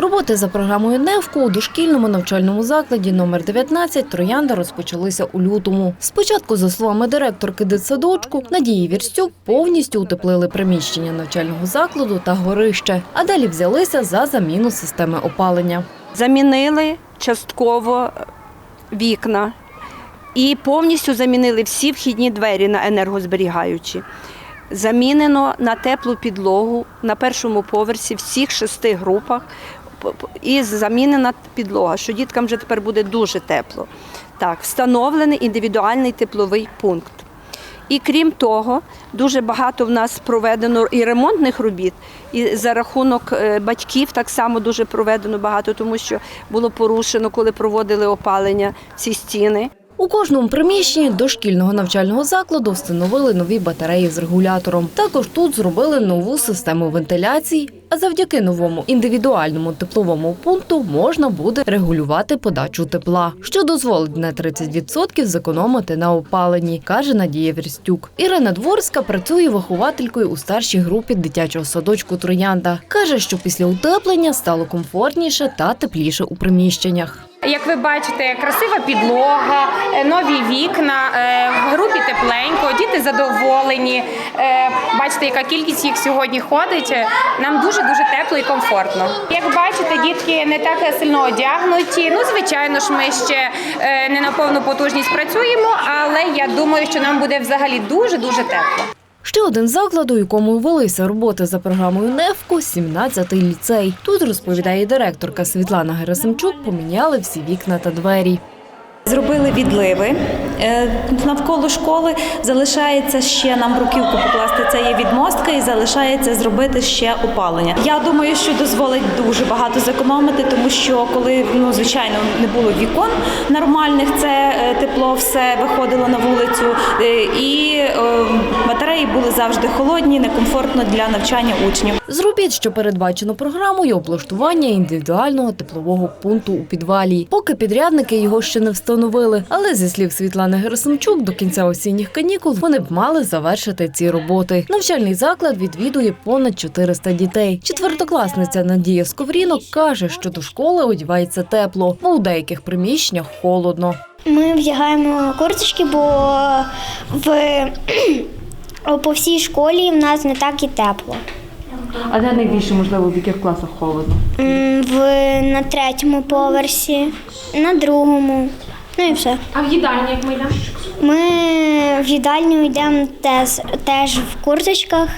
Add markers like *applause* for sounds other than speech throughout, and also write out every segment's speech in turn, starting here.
Роботи за програмою НЕВКО у дошкільному навчальному закладі номер 19 Троянда розпочалися у лютому. Спочатку, за словами директорки дитсадочку, Надії Вірстюк повністю утеплили приміщення навчального закладу та горище, а далі взялися за заміну системи опалення. Замінили частково вікна і повністю замінили всі вхідні двері на енергозберігаючі. Замінено на теплу підлогу на першому поверсі всіх шести групах. І замінена підлога, що діткам вже тепер буде дуже тепло. Так, встановлений індивідуальний тепловий пункт. І крім того, дуже багато в нас проведено і ремонтних робіт, і за рахунок е, батьків так само дуже проведено багато, тому що було порушено, коли проводили опалення ці стіни. У кожному приміщенні дошкільного навчального закладу встановили нові батареї з регулятором. Також тут зробили нову систему вентиляції. А завдяки новому індивідуальному тепловому пункту можна буде регулювати подачу тепла, що дозволить на 30% зекономити на опаленні, каже Надія Вірстюк. Ірина Дворська працює вихователькою у старшій групі дитячого садочку Троянда. каже, що після утеплення стало комфортніше та тепліше у приміщеннях. Як ви бачите, красива підлога, е, нові вікна, е, в групі тепленько, діти задоволені. Е, Бачите, яка кількість їх сьогодні ходить. Нам дуже дуже тепло і комфортно. Як бачите, дітки не так сильно одягнуті. Ну, звичайно ж, ми ще не на повну потужність працюємо, але я думаю, що нам буде взагалі дуже дуже тепло. Ще один заклад, у якому велися роботи за програмою НЕФКО – 17-й ліцей. Тут, розповідає директорка Світлана Герасимчук, поміняли всі вікна та двері. Зробили відливи е, навколо школи. Залишається ще нам бруківку покласти. Це є відмостка, і залишається зробити ще опалення. Я думаю, що дозволить дуже багато зекономити, тому що коли ну звичайно не було вікон нормальних, це е, тепло все виходило на вулицю, е, і батареї були завжди холодні, некомфортно для навчання учнів. З що передбачено програмою, облаштування індивідуального теплового пункту у підвалі. Поки підрядники його ще не встановили. Але зі слів Світлани Герасимчук, до кінця осінніх канікул вони б мали завершити ці роботи. Навчальний заклад відвідує понад 400 дітей. Четвертокласниця Надія Сковрінок каже, що до школи одягається тепло, бо у деяких приміщеннях холодно. Ми вдягаємо курточки, бо в *clears throat* по всій школі в нас не так і тепло. А де найбільше, можливо, в яких класах холодно? В на третьому поверсі, на другому. Ну і все. А в їдальні як ми йдемо? Ми в їдальню йдемо теж, теж в курточках,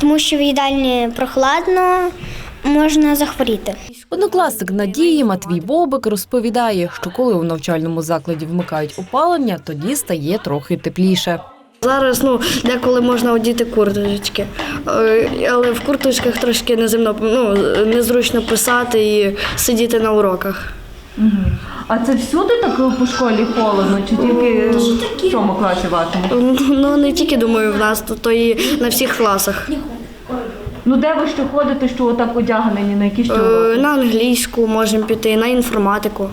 тому що в їдальні прохладно, можна захворіти. Однокласник Надії Матвій Бобик розповідає, що коли у навчальному закладі вмикають опалення, тоді стає трохи тепліше. Зараз ну деколи можна одіти курточки, Е, але в курточках трошки неземно ну, незручно писати і сидіти на уроках. А це всюди так по школі холодно, чи тільки в цьому класі вашому? Ну не тільки думаю, в нас, то, то і на всіх класах. Ну де ви ще ходите, що отак одягнені, на які ще Е. На англійську можемо піти, на інформатику.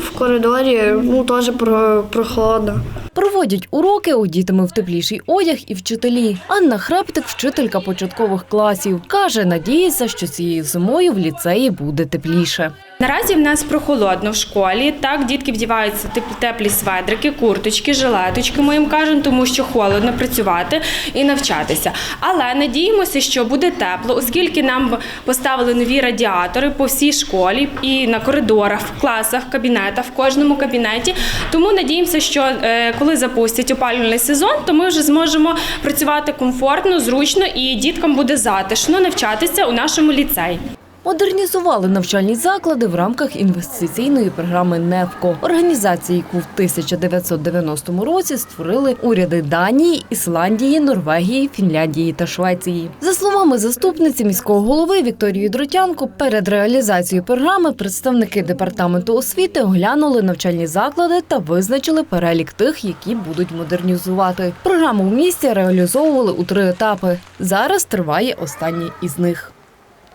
В коридорі ну, теж про- прохолодно. Проводять уроки одітими в тепліший одяг і вчителі. Анна Хрептик, вчителька початкових класів, каже, надіється, що цією зимою в ліцеї буде тепліше. Наразі в нас прохолодно в школі. Так, дітки вдіваються теплі, теплі сведрики, курточки, жилеточки, ми їм кажемо, тому що холодно працювати і навчатися. Але надіємося, що буде тепло, оскільки нам поставили нові радіатори по всій школі і на коридорах, в класах, в кабінетах, в кожному кабінеті. Тому надіємося, що е, коли запустять опалювальний сезон, то ми вже зможемо працювати комфортно, зручно і діткам буде затишно навчатися у нашому ліцеї. Модернізували навчальні заклади в рамках інвестиційної програми НЕФКО, організації, яку в 1990 році створили уряди Данії, Ісландії, Норвегії, Фінляндії та Швеції. За словами заступниці міського голови Вікторії Дротянко, перед реалізацією програми представники департаменту освіти оглянули навчальні заклади та визначили перелік тих, які будуть модернізувати. Програму в місті реалізовували у три етапи. Зараз триває останній із них.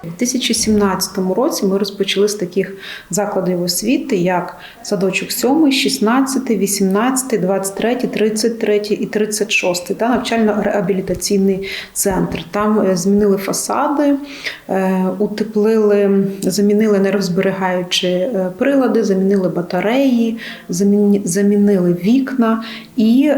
У 2017 році ми розпочали з таких закладів освіти, як садочок 7, 16, 18, 23, 33 і 36 та навчально-реабілітаційний центр. Там е, змінили фасади, е, утеплили, замінили нерозберігаючі е, прилади, замінили батареї, замінили вікна і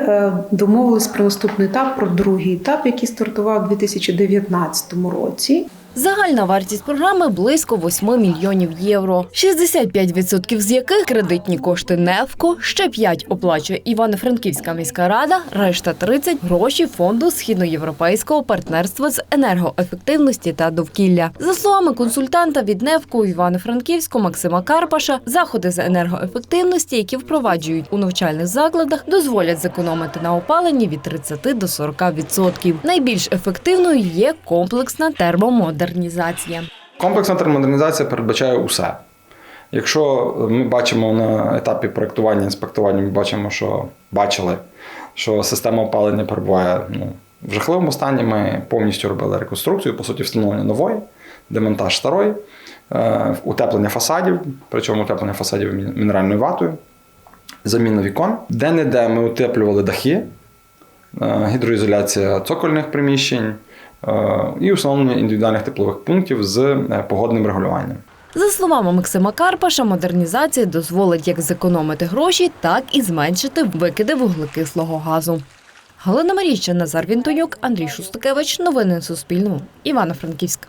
домовились про наступний етап, про другий етап, який стартував у 2019 році. Загальна вартість програми близько 8 мільйонів євро, 65% з яких кредитні кошти НЕФКО, ще 5 оплачує Івано-Франківська міська рада, решта 30 – гроші фонду східноєвропейського партнерства з енергоефективності та довкілля. За словами консультанта від НЕФКО у Івано-Франківську Максима Карпаша, заходи з енергоефективності, які впроваджують у навчальних закладах, дозволять зекономити на опаленні від 30 до 40%. Найбільш ефективною є комплексна термомодернізація. Комплексна термодернізація передбачає усе. Якщо ми бачимо на етапі проєктування, інспектування, ми бачимо, що бачили, що система опалення перебуває ну, в жахливому стані, ми повністю робили реконструкцію, по суті, встановлення нової, демонтаж старої, е, утеплення фасадів, причому утеплення фасадів мінеральною ватою, заміна вікон. Де-не-де ми утеплювали дахи, е, гідроізоляція цокольних приміщень і установлення індивідуальних теплових пунктів з е, погодним регулюванням. За словами Максима Карпаша, модернізація дозволить як зекономити гроші, так і зменшити викиди вуглекислого газу. Галина Маріща, Назар Вінтонюк, Андрій Шустакевич. Новини на Суспільному. Івано-Франківськ.